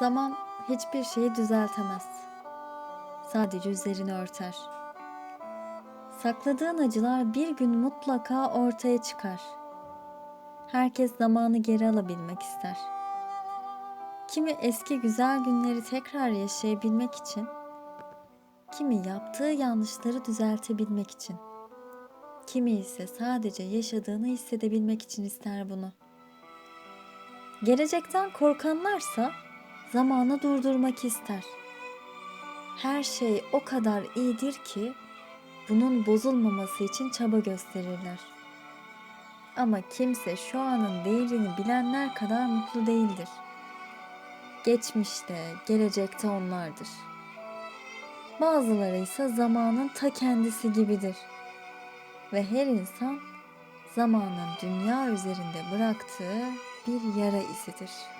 Zaman hiçbir şeyi düzeltemez. Sadece üzerini örter. Sakladığın acılar bir gün mutlaka ortaya çıkar. Herkes zamanı geri alabilmek ister. Kimi eski güzel günleri tekrar yaşayabilmek için, kimi yaptığı yanlışları düzeltebilmek için, kimi ise sadece yaşadığını hissedebilmek için ister bunu. Gelecekten korkanlarsa zamanı durdurmak ister. Her şey o kadar iyidir ki bunun bozulmaması için çaba gösterirler. Ama kimse şu anın değerini bilenler kadar mutlu değildir. Geçmişte, gelecekte onlardır. Bazıları ise zamanın ta kendisi gibidir. Ve her insan zamanın dünya üzerinde bıraktığı bir yara izidir.''